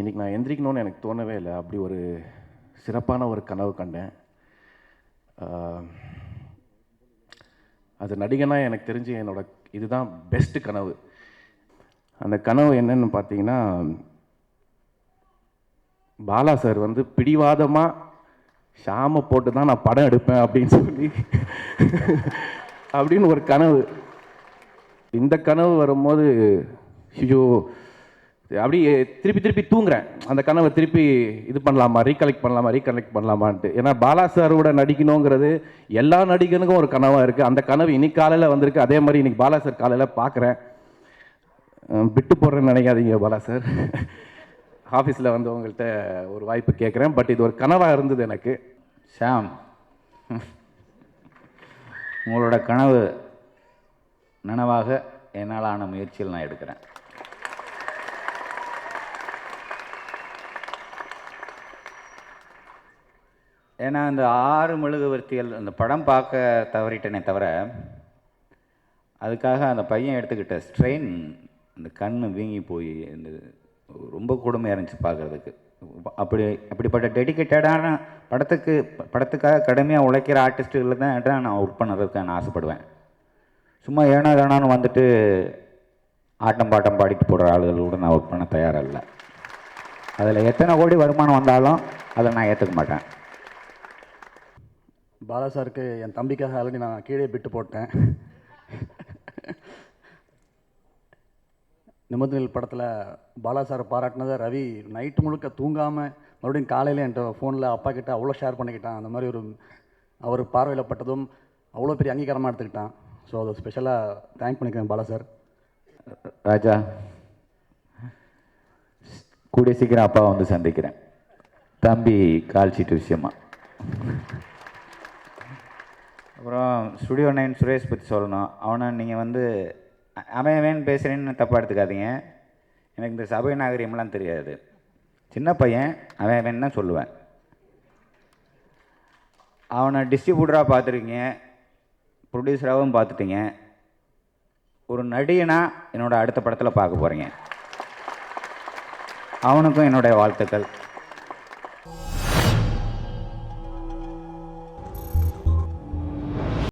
இன்றைக்கி நான் எந்திரிக்கணும்னு எனக்கு தோணவே இல்லை. அப்படி ஒரு சிறப்பான ஒரு கனவு கண்டேன். அது நடிகனாக எனக்கு தெரிஞ்சு என்னோட இதுதான் பெஸ்ட்டு கனவு. அந்த கனவு என்னன்னு பார்த்தீங்கன்னா பாலா சார் வந்து பிடிவாதமாக ஷாமை போட்டு தான் நான் படம் எடுப்பேன் அப்படின்னு சொல்லி அப்படின்னு ஒரு கனவு. இந்த கனவு வரும்போது ஐயோ அப்படியே திருப்பி திருப்பி தூங்குறேன். அந்த கனவை திருப்பி இது பண்ணலாமா ரீகலெக்ட் பண்ணலாமா ரீகலெக்ட் பண்ணலாமான்ட்டு. ஏன்னா பாலா சாரோட நடிக்கணுங்கிறது எல்லா நடிகனுக்கும் ஒரு கனவாக இருக்குது அந்த கனவு இன்னைக்கு காலையில் வந்திருக்கு. அதே மாதிரி இன்னைக்கு பாலா சார் காலையில் பார்க்குறேன் விட்டு போடுறேன்னு நினைக்காதீங்க பாலா சார் ஆஃபீஸில் வந்து உங்கள்கிட்ட ஒரு வாய்ப்பு கேட்குறேன் பட் இது ஒரு கனவாக இருந்தது எனக்கு. ஷாம் உங்களோட கனவு நனவாக என்னால் ஆன முயற்சியில் நான் எடுக்கிறேன். ஏன்னா அந்த ஆறு மெழுகுவர்த்திகள் அந்த படம் பார்க்க தவறிட்டேனே தவிர அதுக்காக அந்த பையன் எடுத்துக்கிட்ட ஸ்ட்ரெயின் அந்த கண் வீங்கி போய் இந்த ரொம்ப கொடுமையாக இருந்துச்சு பார்க்குறதுக்கு. அப்படி அப்படிப்பட்ட டெடிக்கேட்டடான படத்துக்கு படத்துக்காக கடுமையாக உழைக்கிற ஆர்டிஸ்ட்டுகளில் தான் தான் நான் ஒர்க் பண்ணுறதுக்கு நான் ஆசைப்படுவேன். சும்மா ஏனோ தானோன்னு வந்துட்டு ஆட்டம் பாட்டம் பாடிட்டு போடுற ஆளுகளோட நான் ஒர்க் பண்ண தயாராக இல்லை அதில் எத்தனை கோடி வருமானம் வந்தாலும் அதை நான் ஏற்றுக்க மாட்டேன். பாலா சாருக்கு என் தம்பிக்காக ஆல்ரெடி நான் கீழே பிட்டு போட்டேன். நிமிர்ந்தல் படத்தில் பாலா சார் பாராட்டினதை ரவி நைட்டு முழுக்க தூங்காமல் மறுபடியும் காலையில் என்கிட்ட ஃபோனில் அப்பா கிட்ட அவ்வளோ ஷேர் பண்ணிக்கிட்டான். அந்த மாதிரி ஒரு அவர் பார்வையில் பட்டதும் அவ்வளோ பெரிய அங்கீகாரமாக எடுத்துக்கிட்டான். ஸோ அதை ஸ்பெஷலாக தேங்க் பண்ணிக்கிறேன் பாலா சார். ராஜா கூடிய சீக்கிரம் அப்பாவை வந்து சந்திக்கிறேன். தம்பி கால் சீட்டு விஷயமா? அப்புறம் ஸ்டுடியோ நைன் சுரேஷ் பற்றி சொல்லணும். அவனை நீங்கள் வந்து அமையவேன் அவன் பேசுகிறேன்னு தப்பாக எடுத்துக்காதீங்க. எனக்கு இந்த சபை நாகரிகம்லாம் தெரியாது. சின்ன பையன் அவன் அவன் தான் சொல்லுவேன். அவனை டிஸ்ட்ரிபியூட்டராக பார்த்துருக்கீங்க. ப்ரொடியூசராகவும் பார்த்துட்டீங்க. ஒரு நடிகனா என்னோடய அடுத்த படத்தில் பார்க்க போகிறீங்க அவனுக்கும் என்னுடைய வாழ்த்துக்கள்.